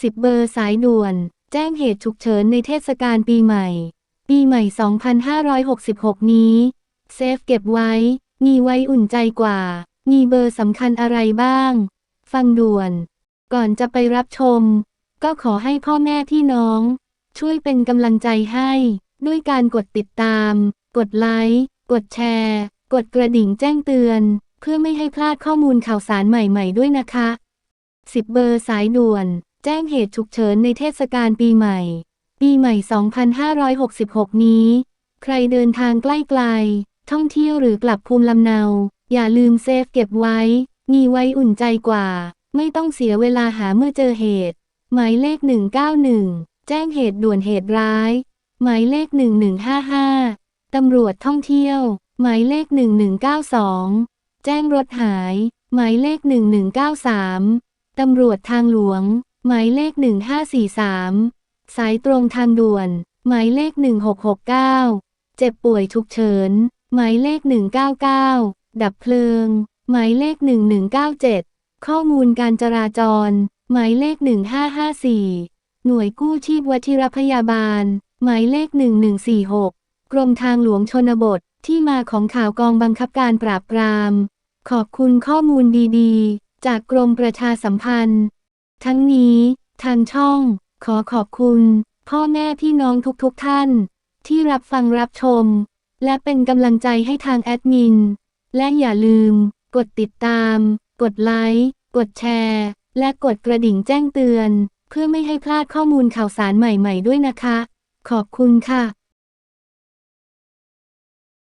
10 เบอร์สายด่วน แจ้งเหตุฉุกเฉินในเทศกาลปีใหม่ ปีใหม่ 2566 นี้ เซฟเก็บไว้ มีไว้อุ่นใจกว่า มีเบอร์สำคัญอะไรบ้าง ฟังด่วน ก่อนจะไปรับชม ก็ขอให้พ่อแม่พี่น้อง ช่วยเป็นกำลังใจให้ ด้วยการกดติดตาม กดไลค์ กดแชร์ กดกระดิ่งแจ้งเตือน เพื่อไม่ให้พลาดข้อมูลข่าวสารใหม่ๆด้วยนะคะ 10 เบอร์สายด่วน แจ้งเหตุฉุกเฉินในเทศกาลปีใหม่ ปีใหม่ 2566 นี้ ใครเดินทางใกล้ๆท่องเที่ยวหรือกลับภูมิลำเนา อย่าลืมเซฟเก็บไว้ มีไว้อุ่นใจกว่า ไม่ต้องเสียเวลาหาเมื่อเจอเหตุ หมายเลข 191 แจ้งเหตุด่วนเหตุร้าย หมายเลข 1155 ตำรวจท่องเที่ยว หมายเลข 1192 แจ้งรถหาย หมายเลข 1193 ตำรวจทางหลวง หมายเลข 1543 สายตรงทางด่วน หมายเลข 1669 เจ็บป่วยฉุกเฉิน หมายเลข 199 ดับเพลิง หมายเลข 1197 ข้อมูลการจราจร หมายเลข 1554 หน่วยกู้ชีพวชิรพยาบาล หมายเลข 1146 กรมทางหลวงชนบทที่มาของข่าวกองบังคับการปราบปราม ขอบคุณข้อมูลดีๆ จากกรมประชาสัมพันธ์ ทั้งนี้ทางช่องขอขอบคุณ พ่อแม่พี่น้องทุกๆทท่าน ที่รับฟังรับชม และเป็นกำลังใจให้ทางแอดมิน และอย่าลืม กดติดตาม กดไลค์กดแชร์ และกดกระดิ่งแจ้งเตือน เพื่อไม่ให้พลาดข้อมูลข่าวสารใหม่ๆด้วยนะคะ ขอบคุณค่ะ